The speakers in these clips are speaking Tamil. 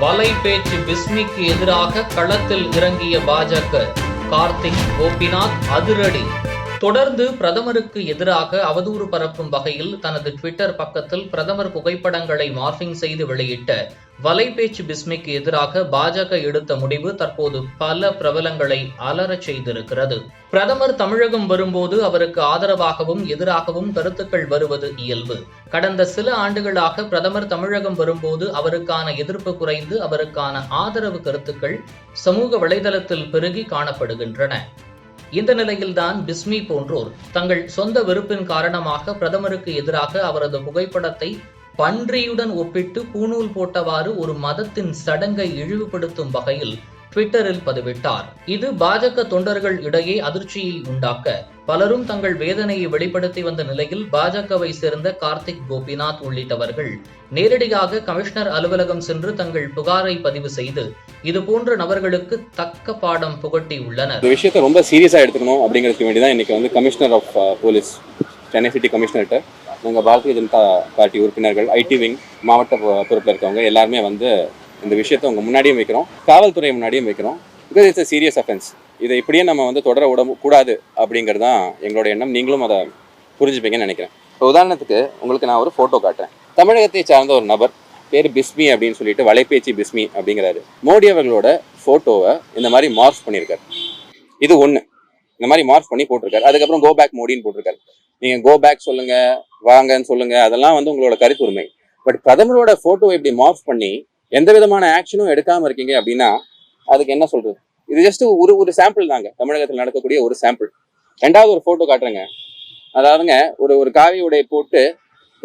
வலை பேச்சு பிஸ்மிக்கு எதிராக களத்தில் இறங்கிய பாஜக கார்த்திக் கோபிநாத் அதிரடி. தொடர்ந்து பிரதமருக்கு எதிராக அவதூறு பரப்பும் வகையில் தனது ட்விட்டர் பக்கத்தில் பிரதமர் புகைப்படங்களை மார்பிங் செய்து வெளியிட்ட வலைபேச்சு பிஸ்மிக்கு எதிராக பாஜக எடுத்த முடிவு தற்போது பல பிரபலங்களை அலறச் செய்திருக்கிறது. பிரதமர் தமிழகம் வரும்போது அவருக்கு ஆதரவாகவும் எதிராகவும் கருத்துக்கள் வருவது இயல்பு. கடந்த சில ஆண்டுகளாக பிரதமர் தமிழகம் வரும்போது அவருக்கான எதிர்ப்பு குறைந்து அவருக்கான ஆதரவு கருத்துக்கள் சமூக வலைதளத்தில் பெருகி காணப்படுகின்றன. இந்த நிலையில்தான் பிஸ்மி போன்றோர் தங்கள் சொந்த வெறுப்பின் காரணமாக பிரதமருக்கு எதிராக அவரது புகைப்படத்தை பன்றியுடன் ஒப்பிட்டு பூணூல் போட்டவாறு ஒரு மதத்தின் சடங்கை இழிவுபடுத்தும் வகையில் ட்விட்டரில் பதிவிட்டார். இது பாஜக தொண்டர்கள் இடையே அதிர்ச்சியை உண்டாக்க பலரும் தங்கள் வேதனையை வெளிப்படுத்தி வந்த நிலையில் பாஜகவை சேர்ந்த கார்த்திக் கோபிநாத் உள்ளிட்டவர்கள் நேரடியாக கமிஷனர் அலுவலகம் சென்று தங்கள் புகாரை பதிவு செய்து இதுபோன்ற நபர்களுக்கு தக்க பாடம் புகட்டி உள்ளனர் இந்த விஷயத்தை ரொம்ப சீரியஸாக எடுத்துக்கணும் அப்படிங்கிறதுக்கு வேண்டி தான் வந்து commissioner of police Chennai city கமிஷனர்கிட்ட நாங்கள் பாரதிய ஜனதா பார்ட்டி உறுப்பினர்கள் ஐடி விங் மாவட்ட பொ- பொறுப்பில் இருக்கவங்க எல்லாருமே வந்து இந்த விஷயத்தை உங்க முன்னாடியும் வைக்கிறோம் காவல்துறை முன்னாடியும் வைக்கிறோம். பிகாஸ் இட்ஸ் சீரியஸ் அஃபென்ஸ் இதை இப்படியே நம்ம வந்து தொடர விட கூடாது அப்படிங்கிறது தான் எங்களோட எண்ணம். நீங்களும் அதை புரிஞ்சுப்பீங்கன்னு நினைக்கிறேன். இப்போ உதாரணத்துக்கு உங்களுக்கு நான் ஒரு ஃபோட்டோ காட்டுறேன். தமிழகத்தை சார்ந்த ஒரு நபர் பேர் பிஸ்மி அப்படின்னு சொல்லிட்டு வலைபேச்சு பிஸ்மி அப்படிங்கிறாரு. மோடி அவர்களோட ஃபோட்டோவை இந்த மாதிரி மார்ஃப் பண்ணியிருக்காரு. இது ஒன்று இந்த மாதிரி மார்க் பண்ணி போட்டிருக்காரு. அதுக்கப்புறம் கோ பேக் மோடின்னு போட்டிருக்காரு. நீங்கள் கோ பேக் சொல்லுங்க வாங்கன்னு சொல்லுங்க அதெல்லாம் வந்து உங்களோட கருத்துரிமை. பட் பிரதமரோட ஃபோட்டோ இப்படி மார்க் பண்ணி எந்த விதமான ஆக்ஷனும் எடுக்காமல் இருக்கீங்க அப்படின்னா அதுக்கு என்ன சொல்றது? இது ஜஸ்ட் ஒரு ஒரு சாம்பிள் தாங்க. தமிழகத்தில் நடக்கக்கூடிய ஒரு சாம்பிள் ரெண்டாவது ஒரு ஃபோட்டோ காட்டுறேங்க. அதாவதுங்க ஒரு ஒரு காவி உடை போட்டு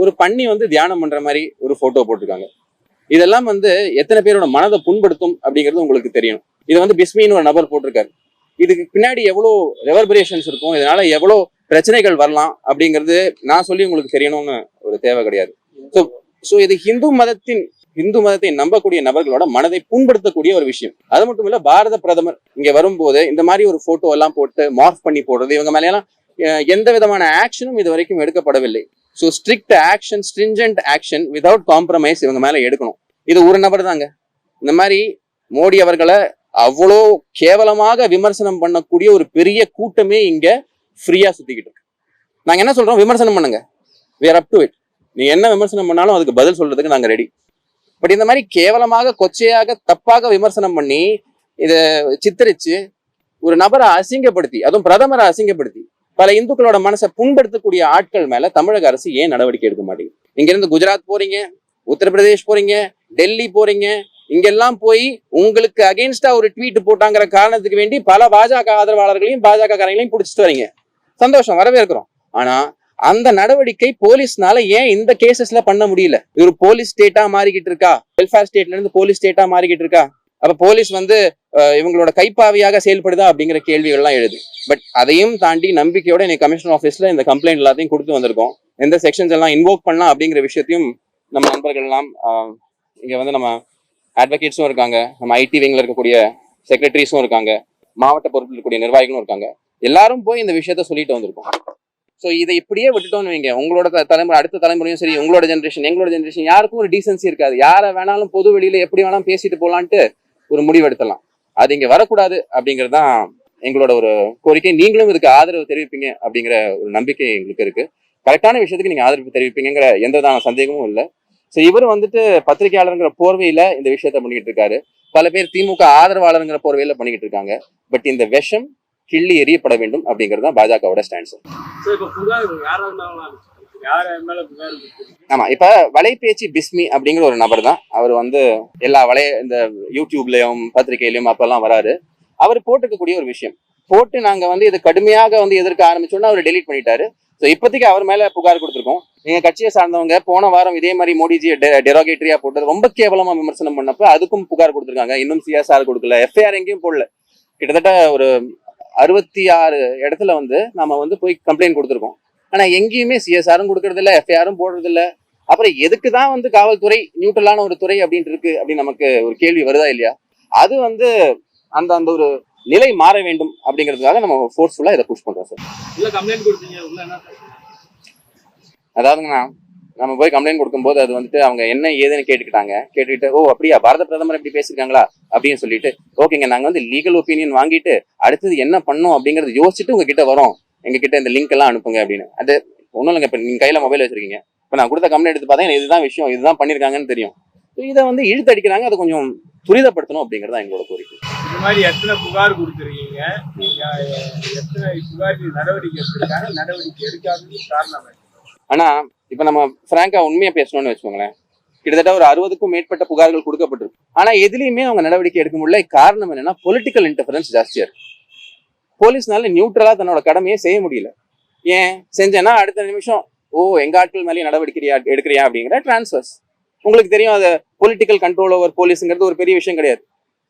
ஒரு பன்னி வந்து தியானம் பண்ற மாதிரி ஒரு ஃபோட்டோ போட்டிருக்காங்க. இதெல்லாம் வந்து எத்தனை பேரோட மனதை புண்படுத்தும் அப்படிங்கிறது உங்களுக்கு தெரியணும். இதை வந்து பிஸ்மின்னு ஒரு நபர் போட்டிருக்காரு. இதுக்கு பின்னாடி எவ்வளோ ரெவர்பரேஷன்ஸ் இருக்கும் இதனால எவ்வளோ பிரச்சனைகள் வரலாம் அப்படிங்கிறது நான் சொல்லி உங்களுக்கு தெரியணும்னு ஒரு தேவை கிடையாது. ஸோ ஸோ இது ஹிந்து மதத்தின் இந்து மதத்தை நம்பக்கூடிய நபர்களோட மனதை புண்படுத்தக்கூடிய ஒரு விஷயம். அது மட்டும் இல்ல பாரத பிரதமர் இங்க வரும்போது இந்த மாதிரி ஒரு போட்டோ எல்லாம் போட்டு மார்க் பண்ணி போடுறது இவங்க மேலாம் எந்த விதமான ஆக்ஷனும் இது வரைக்கும் எடுக்கப்படவில்லை. So strict action stringent action without compromise இவங்க மேல எடுக்கணும். இது ஒரு நபர் தாங்க. இந்த மாதிரி மோடி அவர்களை அவ்வளோ கேவலமாக விமர்சனம் பண்ணக்கூடிய ஒரு பெரிய கூட்டமே இங்க ஃப்ரீயா சுத்திக்கிட்டு இருக்கு. நாங்க என்ன சொல்றோம்? விமர்சனம் பண்ணுங்க. வேர் அப் டு to நீ என்ன விமர்சனம் பண்ணாலும் அதுக்கு பதில் சொல்றதுக்கு நாங்க ரெடி பட் இந்த மாதிரி கேவலமாக கொச்சையாக தப்பாக விமர்சனம் பண்ணி இதை சித்தரிச்சு ஒரு நபரை அசிங்கப்படுத்தி அதுவும் பிரதமரை அசிங்கப்படுத்தி பல இந்துக்களோட மனசை புண்படுத்தக்கூடிய ஆட்கள் மேல தமிழக அரசு ஏன் நடவடிக்கை எடுக்க மாட்டேங்குது? இங்க இருந்து குஜராத் போறீங்க உத்தரப்பிரதேஷ் போறீங்க டெல்லி போறீங்க இங்கெல்லாம் போய் உங்களுக்கு அகைன்ஸ்டா ஒரு ட்வீட் போட்டாங்கிற காரணத்துக்கு வேண்டி பல பாஜக ஆதரவாளர்களையும் பாஜக காரங்களையும் பிடிச்சிட்டு வரீங்க. சந்தோஷம் வரவேற்கிறோம். ஆனா அந்த நடவடிக்கை போலீஸ்னால ஏன் இந்த கேசஸ்ல பண்ண முடியல? இவரு போலீஸ் ஸ்டேட்டா மாறிக்கிட்டு இருக்கா? வெல்ஃபேர் ஸ்டேட்ல இருந்து போலீஸ் ஸ்டேட்டா மாறிக்கிட்டு இருக்கா? அப்ப போலீஸ் வந்து இவங்களோட கைப்பாவியாக செயல்படுதா அப்படிங்கிற கேள்விகள்லாம் எழுது. பட் அதையும் தாண்டி நம்பிக்கையோட இன்னைக்கு கமிஷனர் ஆஃபீஸ்ல இந்த கம்ப்ளைண்ட் எல்லாத்தையும் கொடுத்து வந்திருக்கோம். எந்த செக்ஷன்ஸ் எல்லாம் இன்வோக் பண்ணலாம் அப்படிங்கிற விஷயத்தையும் நம்ம நண்பர்கள் எல்லாம் ஆஹ், இங்க வந்து நம்ம அட்வொகேட்ஸும் இருக்காங்க. நம்ம ஐடி விங்ல இருக்கக்கூடிய செக்ரட்டரிஸும் இருக்காங்க. மாவட்ட பொறுப்பில் இருக்கக்கூடிய நிர்வாகிகளும் இருக்காங்க. எல்லாரும் போய் இந்த விஷயத்த சொல்லிட்டு வந்திருக்கோம். ஸோ இதை இப்படியே விட்டுட்டோம்னு வைங்க. உங்களோட தலைமுறை அடுத்த தலைமுறையும் சரி உங்களோட ஜென்ரேஷன் எங்களோட ஜென்ரேஷன் யாருக்கும் ஒரு டீசன்சி இருக்காது. யாரை வேணாலும் பொது வெளியில எப்படி வேணாலும் பேசிட்டு போகலான்ட்டு ஒரு முடிவு எடுத்தலாம் அது இங்க வரக்கூடாது அப்படிங்கிறது தான் எங்களோட ஒரு கோரிக்கை. நீங்களும் இதுக்கு ஆதரவு தெரிவிப்பீங்க அப்படிங்கிற ஒரு நம்பிக்கை எங்களுக்கு இருக்கு. கரெக்டான விஷயத்துக்கு நீங்க ஆதரவு தெரிவிப்பீங்கிற எந்த விதமான சந்தேகமும் இல்லை. ஸோ இவர் வந்துட்டு பத்திரிகையாளருங்கிற போர்வையில இந்த விஷயத்த பண்ணிக்கிட்டு இருக்காரு. பல பேர் திமுக ஆதரவாளருங்கிற போர்வையில பண்ணிக்கிட்டு இருக்காங்க. பட் இந்த விஷம் கிள்ளி எறியப்பட வேண்டும் அப்படிங்கிறது தான் பாஜகவோட ஸ்டாண்ட்ஸ்? ஆமா இப்ப வலைபேச்சு பிஸ்மி அப்படிங்கிற ஒரு நபர் தான். அவர் வந்து எல்லா வலை இந்த யூடியூப்லயும் பத்திரிகையிலயும் அப்பெல்லாம் வராரு. அவர் போட்டிருக்கக்கூடிய ஒரு விஷயம். போட்டு நாங்க வந்து இது கடுமையாக வந்து எதிர்க்க ஆரம்பிச்சோன்னா அவர் டெலீட் பண்ணிட்டாரு. ஸோ இப்போதைக்கு அவர் மேல புகார் கொடுத்துருக்கோம். எங்க கட்சியை சார்ந்தவங்க போன வாரம் இதே மாதிரி மோடிஜி டெரோகேட்டரியா போட்டது ரொம்ப கேவலமா விமர்சனம் பண்ணப்ப அதுக்கும் புகார் கொடுத்துருக்காங்க. இன்னும் சிஎஸ்ஆர் கொடுக்கல எஃப்ஐஆர் எங்கேயும் போடல. கிட்டத்தட்ட ஒரு அறுபத்தி ஆறு இடத்துல வந்து நம்ம வந்து போய் கம்ப்ளைண்ட் கொடுத்துருக்கோம். ஆனா எங்கேயுமே சிஎஸ்ஆரும் கொடுக்கறது இல்ல எஃப்ஐஆரும் போடுறது இல்ல அப்புறம் எதுக்கு தான் வந்து காவல்துறை நியூட்ரலான ஒரு துறை அப்படின்ட்டு இருக்கு அப்படின்னு நமக்கு ஒரு கேள்வி வருதா இல்லையா? அது வந்து அந்த அந்த ஒரு நிலை மாற வேண்டும் அப்படிங்கிறதுக்காக நம்ம ஃபோர்ஸ்ஃபுல்லா இதை புஷ் பண்றோம் சார் உள்ள கம்ப்ளைண்ட் கொடுத்தீங்க அதாவதுங்கண்ணா நம்ம போய் கம்ப்ளைண்ட் கொடுக்கும்போது அது வந்துட்டு அவங்க என்ன ஏதுன்னு கேட்டுக்கிட்டாங்க. கேட்டுக்கிட்டு ஓ அப்படியா? பாரத பிரதமர் இப்படி பேசியிருக்காங்களா? அப்படின்னு சொல்லிட்டு ஓகேங்க நாங்கள் வந்து லீகல் ஒப்பீனியன் வாங்கிட்டு அடுத்தது என்ன பண்ணோம் அப்படிங்கறத யோசிச்சுட்டு உங்ககிட்ட வரோம். எங்ககிட்ட இந்த லிங்க் எல்லாம் அனுப்புங்க அப்படின்னு. அது ஒன்றும் இல்லைங்க இப்போ நீங்கள் கையில் மொபைல் வச்சிருக்கீங்க. இப்போ நான் கொடுத்த கம்ப்ளைண்ட் எடுத்து பார்த்தா இதுதான் விஷயம் இதுதான் பண்ணியிருக்காங்கன்னு தெரியும். ஸோ இதை வந்து இழுத்தடிக்கிறாங்க அதை கொஞ்சம் துரிதப்படுத்தணும் அப்படிங்கிறது தான் எங்களோட கோரிக்கை. இந்த மாதிரி எத்தனை புகார் கொடுத்துருக்கீங்க? எத்தனை புகார் நடவடிக்கை எடுத்திருக்காங்க? நடவடிக்கை எடுக்காததுக்கு காரணம் என்ன? ஆனா இப்ப நம்ம பிராங்கா உண்மையா பேசணும்னு வச்சுக்கோங்களேன். கிட்டத்தட்ட ஒரு அறுபதுக்கும் மேற்பட்ட புகார்கள் கொடுக்கப்பட்டிருக்கு. ஆனா எதுலயுமே அவங்க நடவடிக்கை எடுக்க முடியல. காரணம் என்னன்னா பொலிட்டிக்கல் இன்டர்ஃபரன்ஸ் ஜாஸ்தியா இருக்கு. போலீஸ்னால நியூட்ரலா தன்னோட கடமையை செய்ய முடியல. ஏன்? செஞ்சேன்னா அடுத்த நிமிஷம் ஓ எங்க ஆட்கள் மேலேயே நடவடிக்கையா எடுக்கிறியா? அப்படிங்கிற டிரான்ஸ்ஃபர்ஸ் உங்களுக்கு தெரியும் அது பொலிட்டிக்கல் கண்ட்ரோல் ஓவர் போலீஸ்ங்கிறது ஒரு பெரிய விஷயம் கிடையாது.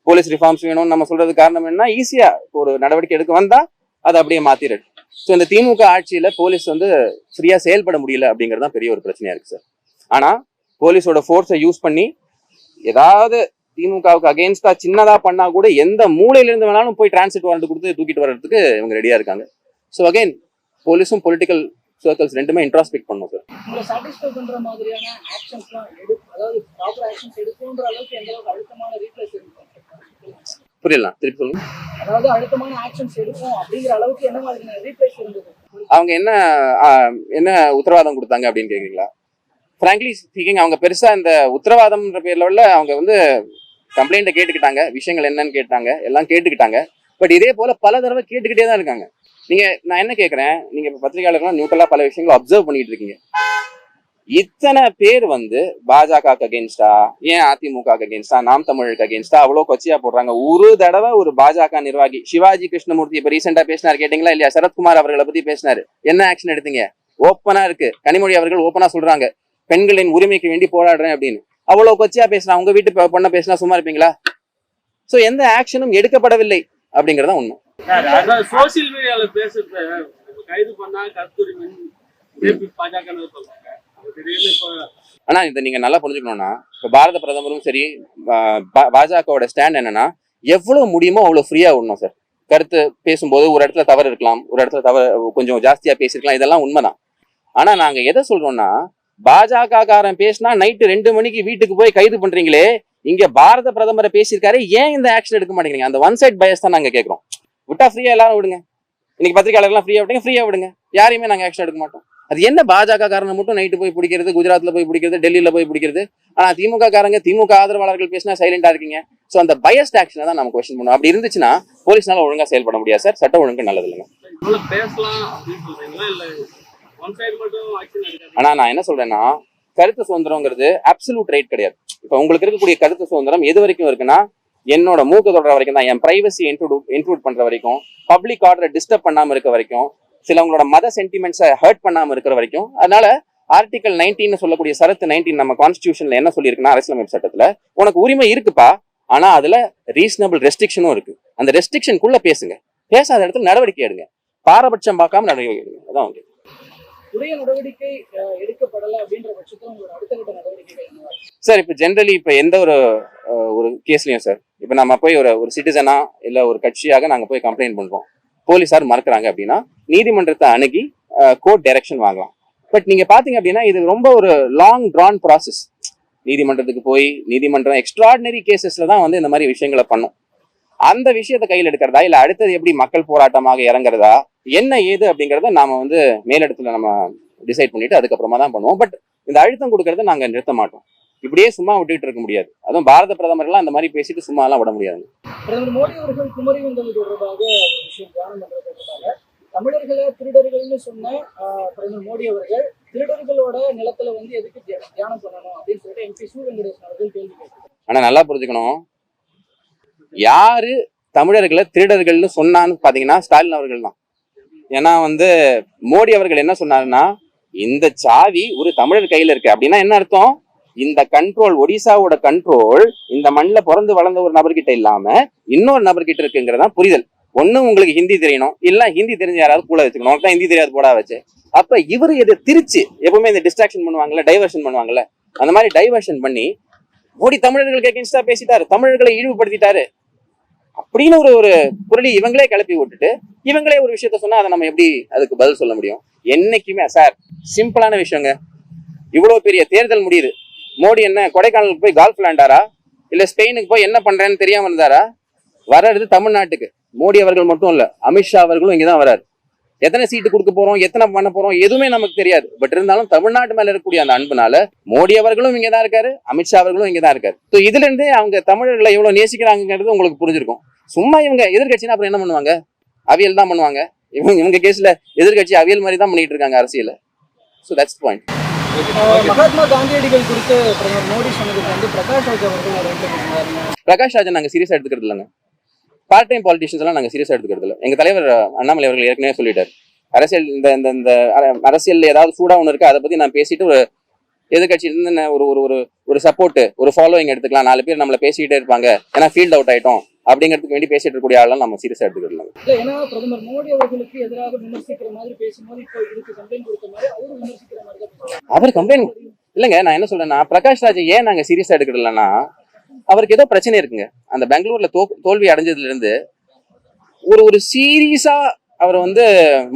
போலீஸ் ரிஃபார்ம்ஸ் வேணும்னு நம்ம சொல்றது காரணம் என்ன ஈஸியா ஒரு நடவடிக்கை எடுக்க வந்தா அதை அப்படியே மாத்திரது ஸோ இந்த திமுக ஆட்சியில போலீஸ் வந்து ஃப்ரீயா செயல்பட முடியல அப்படிங்கிறது தான் பெரிய ஒரு பிரச்சனையா இருக்கு சார் ஆனா போலீஸோட ஃபோர்ஸை யூஸ் பண்ணி ஏதாவது திமுகவுக்கு அகேன்ஸ்டா சின்னதா பண்ணா கூட எந்த மூலையில இருந்து வேணாலும் போய் டிரான்சிட் வாரண்ட் கொடுத்து தூக்கிட்டு வர்றதுக்கு இவங்க ரெடியா இருக்காங்க. ஸோ அகைன் போலீஸும் பொலிட்டிக்கல் சர்க்கிள்ஸ் ரெண்டுமே இன்ட்ராஸ்பெக்ட் பண்ணும் சார் மாதிரியான அதாவது ப்ராப்பர் ஆக்ஷன்ஸ் எடுக்கணுன்ற அளவுக்கு எந்த அளவுக்கு அழுத்தமான ரீப்ளேஸ் இருக்கும் புரியலாம் திருப்பி சொல்லுங்க. அதாவது அழுத்தமான ஆக்ஷன்ஸ் எடுக்கும் அப்படிங்கிற அளவுக்கு என்ன ரீப்ளேஸ் இருந்தது? அவங்க என்ன என்ன உத்தரவாதம் கொடுத்தாங்க அப்படின்னு கேக்குறீங்களா? ஃப்ராங்க்லி ஸ்பீக்கிங் அவங்க பெருசா இந்த உத்தரவாதம்ன்ற பேர்ல உள்ள அவங்க வந்து கம்ப்ளைண்ட்டை கேட்டுக்கிட்டாங்க. விஷயங்கள் என்னன்னு கேட்டாங்க. எல்லாம் கேட்டுக்கிட்டாங்க. பட் இதே போல பல தடவை கேட்டுக்கிட்டே தான் இருக்காங்க. நீங்க நான் என்ன கேக்குறேன்? நீங்க இப்ப பத்திரிகையாளர்கள்லாம் நியூட்ரலா பல விஷயங்களை அப்சர்வ் பண்ணிட்டு இருக்கீங்க. இத்தனை பேர் வந்து பாஜக அகேன்ஸ்டா ஏன் அதிமுக அகேன்ஸ்டா நாம் தமிழுக்கு அகேன்ஸ்டா அவ்வளவு கொச்சியா போடுறாங்க? ஒரு தடவை ஒரு பாஜக நிர்வாகி சிவாஜி கிருஷ்ணமூர்த்தி இப்ப ரீசெண்டா பேசினார் கேட்டீங்களா இல்லையா? சரத்குமார் அவர்களை பத்தி பேசினாரு. என்ன ஆக்ஷன் எடுத்தீங்க? ஓப்பனா இருக்கு. கனிமொழி அவர்கள் ஓப்பனா சொல்றாங்க. பெண்களின் உரிமைக்கு வேண்டி போராடுறேன் அப்படின்னு. அவ்வளவு கொச்சியா பேசினா உங்க வீட்டு பொண்ணை பேசினா சும்மா இருப்பீங்களா? சோ எந்த ஆக்ஷனும் எடுக்கப்படவில்லை அப்படிங்கறத உண்மை. சோசியல் மீடியால பேசுறத கைது பண்ணா கருத்துரிமை பாஜக ஆனா இதை நீங்க நல்லா புரிஞ்சுக்கணும்னா இப்போ பாரத பிரதமரும் சரி பாஜகவோட ஸ்டாண்ட் என்னன்னா எவ்வளவு முடியுமோ அவ்வளவு ஃப்ரீயா விடணும் சார் கருத்து பேசும்போது ஒரு இடத்துல தவறு இருக்கலாம் ஒரு இடத்துல தவறு கொஞ்சம் ஜாஸ்தியா பேசிருக்கலாம் இதெல்லாம் உண்மைதான். ஆனா நாங்க எதை சொல்றோம்னா பாஜக காரன் பேசினா நைட்டு ரெண்டு மணிக்கு வீட்டுக்கு போய் கைது பண்றீங்களே இங்க பாரத பிரதமரை பேசியிருக்காரு ஏன் இந்த ஆக்ஷன் எடுக்க மாட்டேங்கிறீங்க? அந்த ஒன் சைட் பயஸ் தான் நாங்க கேட்கறோம் விட்டா ஃப்ரீயா எல்லாரும் விடுங்க. இன்னைக்கு பத்திரிகையாளர்லாம் ஃப்ரீயா விடுங்க ஃப்ரீயா விடுங்க. யாரையுமே நாங்க ஆக்ஷன் எடுக்க மாட்டோம். அது என்ன பாஜக காரனை மட்டும் நைட்டு போய் பிடிக்கிறது குஜராத்ல போய் பிடிக்கிறது டெல்லியில போய் பிடிக்கிறது? ஆனா திமுக காரங்க திமுக ஆதரவாளர்கள் பேசினா சைலண்டா இருக்கீங்க. சோ அந்த பயஸ்ட் ஆக்ஷனை தான் நம்ம கொஸ்டின் பண்ணுவோம். அப்படி இருந்துச்சுன்னா போலீஸ்னால ஒழுங்கா செயல்பட முடியாது சார். சட்ட ஒழுங்கு நல்லது இல்லைங்க இவ்வளவு பேசலாம் அப்படின்னு சொல்றீங்களா? இல்ல ஒன் சைடு மட்டும் ஆக்ஷன் எடுக்காது ஆனா நான் என்ன சொல்றேன்னா கருத்து சுதந்திரங்கிறது அப்சல்யூட் ரைட் கிடையாது. இப்ப உங்களுக்கு இருக்கக்கூடிய கருத்து சுதந்திரம் எது வரைக்கும் இருக்குன்னா என்னோட மூக்கு தொடர வரைக்கும் தான் என் பிரைவசி இன்க்ளூட் இன்க்ளூட் பண்ற வரைக்கும் பப்ளிக் ஆர்டரை டிஸ்டர்ப் பண்ணாம இருக்க வரைக்கும் சிலவங்களோட மத சென்டிமெண்ட்ஸை ஹர்ட் பண்ணாம இருக்கிற வரைக்கும் அதனால ஆர்டிகல் 19 சொல்லக்கூடிய சரத்து 19 நம்ம கான்ஸ்டியூஷன்ல என்ன சொல்லியிருக்குன்னா அரசியலமைப்பு சட்டத்துல உனக்கு உரிமை இருக்குப்பா ஆனா அதுல ரீசனபிள் ரெஸ்ட்ரிக்ஷனும் இருக்கு. அந்த ரெஸ்ட்ரிக்ஷனுக்குள்ள பேசுங்க. பேசாத இடத்துல நடவடிக்கை எடுங்க. பாரபட்சம் பார்க்காம நடவடிக்கை எடுங்க. அதான் வந்து உரிய நடவடிக்கை அஹ், எடுக்கப்படலை அப்படின்ற பட்சத்தில் உங்களோட அடுத்த கட்ட நடவடிக்கைகள் என்னவா இருக்கும்? சார் இப்போ ஜென்ரலி இப்போ எந்த ஒரு ஒரு கேஸ்லையும் சார் இப்போ நம்ம போய் ஒரு ஒரு சிட்டிசனா இல்லை ஒரு கட்சியாக நாங்கள் போய் கம்ப்ளைண்ட் பண்ணுறோம் போலீஸார் மறக்கிறாங்க அப்படின்னா நீதிமன்றத்தை அணுகி கோர்ட் டைரக்ஷன் வாங்கலாம். பட் நீங்க பாத்தீங்க அப்படின்னா இது ரொம்ப ஒரு லாங் ட்ரான் ப்ராசஸ் நீதிமன்றத்துக்கு போய் நீதிமன்றம் எக்ஸ்ட்ராடினரி கேசஸ்ல தான் வந்து இந்த மாதிரி விஷயங்களை பண்ணும். அந்த விஷயத்தை கையில் எடுக்கிறதா இல்லை அடுத்தது எப்படி மக்கள் போராட்டமாக இறங்குறதா என்ன ஏது அப்படிங்கிறத நாம வந்து மேலிடத்துல நம்ம டிசைட் பண்ணிட்டு அதுக்கப்புறமா தான் பண்ணுவோம். பட் இந்த அழுத்தம் கொடுக்கறத நாங்க நிறுத்த மாட்டோம். இப்படியே சும்மா விட்டுட்டு இருக்க முடியாது. அதுவும் பாரத பிரதமர்லாம் அந்த மாதிரி பேசிட்டு சும்மா எல்லாம் விட முடியாது பிரதமர் மோடி அவர்கள் குமரி தொடர்பாக தமிழர்களை திருடர்கள்னு சொன்ன பிரதமர் மோடி அவர்கள் திருடர்களோட நிலத்துல வந்து எதுக்கு தியா- தியானம் பண்ணணும் அப்படின்னு சொல்லிட்டு எம்பி சு வெங்கடேசன் அவர்கள் கேள்வி ஆனா நல்லா புரிஞ்சுக்கணும். யாரு தமிழர்களை திருடர்கள்னு சொன்னான்னு பாத்தீங்கன்னா ஸ்டாலின் அவர்கள் தான். ஏன்னா வந்து மோடி அவர்கள் என்ன சொன்னாருன்னா இந்த சாவி ஒரு தமிழர் கையில இருக்கு. அப்படின்னா என்ன அர்த்தம்? இந்த கண்ட்ரோல் ஒடிசாவோட கண்ட்ரோல் இந்த மண்ணில் பிறந்து வளர்ந்த ஒரு நபர்கிட்ட இல்லாம இன்னொரு நபர்கிட்ட இருக்குங்கிறதா புரிதல். ஒண்ணு உங்களுக்கு ஹிந்தி தெரியணும் இல்ல ஹிந்தி தெரிஞ்ச யாராவது கூட வச்சுக்கணும். உனக்கு தான் ஹிந்தி தெரியாது போடா வச்சு. அப்ப இவர் இதை திருச்சு எப்பவுமே இந்த டிஸ்ட்ராக்ஷன் பண்ணுவாங்கல்ல டைவர்ஷன் பண்ணுவாங்கல்ல அந்த மாதிரி டைவர்ஷன் பண்ணி மோடி தமிழர்களுக்கு அகேன்ஸ்டா பேசிட்டாரு தமிழர்களை இழிவுபடுத்திட்டாரு. அப்படின்னு ஒரு ஒரு குரலி இவங்களே கிளப்பி விட்டுட்டு இவங்களே ஒரு விஷயத்த சொன்னா அதை நம்ம எப்படி அதுக்கு பதில் சொல்ல முடியும்? என்னைக்குமே சார் சிம்பிளான விஷயங்க. இவ்வளவு பெரிய தேர்தல் முடியுது. மோடி என்ன கொடைக்கானலுக்கு போய் கால்ஃப் விளையாண்டாரா? இல்ல ஸ்பெயினுக்கு போய் என்ன பண்றேன்னு தெரியாம இருந்தாரா? வர்றது தமிழ்நாட்டுக்கு. மோடி அவர்கள் மட்டும் இல்ல அமித்ஷா அவர்களும் இங்கதான் வராரு எத்தனை சீட்டு கொடுக்க போறோம் எத்தனை பண்ண போறோம் எதுவுமே நமக்கு தெரியாது. பட் இருந்தாலும் தமிழ்நாட்டு மேல இருக்கக்கூடிய அந்த அன்புனால மோடி அவர்களும் இங்க தான் இருக்காரு அமித்ஷா அவர்களும் இங்க தான் இருக்காரு. ஸோ இதுல இருந்தே அவங்க தமிழர்களை எவ்வளவு நேசிக்கிறாங்கிறது உங்களுக்கு புரிஞ்சிருக்கும். சும்மா இவங்க எதிர்கட்சினா அப்புறம் என்ன பண்ணுவாங்க? அவியல் தான் பண்ணுவாங்க. இவங்க இவங்க கேஸ்ல எதிர்கட்சி அவியல் மாதிரி தான் பண்ணிட்டு இருக்காங்க அரசியல. ஸோ தட்ஸ் பாயிண்ட் மகாத்மா காந்தியடிகள் குறித்து பிரதமர் மோடி சொன்னதுக்கு வந்து பிரகாஷ் ராஜ் அவர்கள். பிரகாஷ் ராஜன் நாங்க சீரியஸா எடுத்துக்கிறது இல்லைங்க. பார்ட் டைம் பாலிட்டிஷியன்ஸ் எல்லாம் நாங்க சீரியஸா எடுத்துக்கிறது இல்லை. எங்க தலைவர் அண்ணாமலை அவர்கள் ஏற்கனவே சொல்லிட்டார். அரசியல் இந்த இந்த இந்த அர- அரசியல்ல ஏதாவது சூடா ஒன்று இருக்கு அதை பத்தி நான் பேசிட்டு ஒரு எதிர்கட்சி இருந்து நான் ஒரு ஒரு ஒரு ஒரு சப்போர்ட் ஒரு ஃபாலோயிங் எடுத்துக்கலாம். நாலு பேர் நம்மள பேசிக்கிட்டே இருப்பாங்க. ஏன்னா ஃபீல்ட் அவுட் ஆயிட்டோம். அப்படிங்கிறதுக்கு வேண்டி பேசிட்டு இருக்கக்கூடிய ஆளெல்லாம் நம்ம சீரியஸா எடுத்துக்கிறது இல்லைங்க இல்ல ஏன்னா பிரதமர் மோடி அவர்களுக்கு எதிராக விமர்சிக்கிற மாதிரி பேசும்போது இப்போ இதுக்கு கம்ப்ளைண்ட் கொடுத்த மாதிரி அவரும் விமர்சிக்கிற மாதிரி. அவர் கம்ப்ளைண்ட் இல்லைங்க நான் என்ன சொல்றேன்னா பிரகாஷ் ராஜ் ஏன் நாங்க சீரியஸா எடுக்கிறது இல்லைன்னா அவருக்கு ஏதோ பிரச்சனை இருக்குங்க. அந்த பெங்களூர்ல தோ தோல்வி அடைஞ்சதுல இருந்து ஒரு ஒரு சீரியஸா அவர் வந்து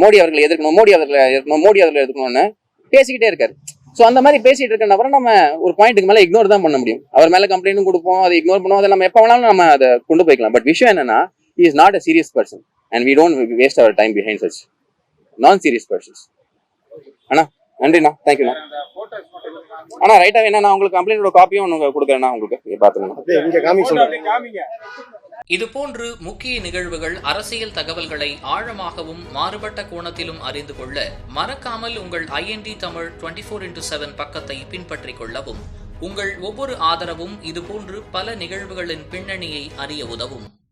மோடி அவர்களை எதிர்க்கணும் மோடி அவர்களை எதிர்க்கணும் மோடி அவர்களை எதிர்க்கணும்னு பேசிக்கிட்டே இருக்காரு. ஸோ அந்த மாதிரி பேசிட்டு இருக்க நபரை நம்ம ஒரு பாயிண்ட்டுக்கு மேல இக்னோர் தான் பண்ண முடியும். அவர் மேல கம்ப்ளைண்ட்டும் கொடுப்போம் அதை இக்னோர் பண்ணுவோம் அதை நம்ம எப்போ வேணாலும் நம்ம அதை கொண்டு போய்க்கலாம். பட் விஷயம் என்னன்னா is not a serious person and we don't waste our time behind such non serious persons அண்ணா நன்றிண்ணா. தேங்க்யூண்ணா அண்ணா ரைட்டா வேணா நான் உங்களுக்கு கம்ப்ளைண்டோட காப்பியும் ஒன்று கொடுக்குறேண்ணா உங்களுக்கு. இங்க இதுபோன்று முக்கிய நிகழ்வுகள் அரசியல் தகவல்களை ஆழமாகவும் மாறுபட்ட கோணத்திலும் அறிந்து கொள்ள மறக்காமல் உங்கள் INT Tamil twenty four into seven பக்கத்தை பின்பற்றிக் கொள்ளவும். உங்கள் ஒவ்வொரு ஆதரவும் இதுபோன்று பல நிகழ்வுகளின் பின்னணியை அறிய உதவும்.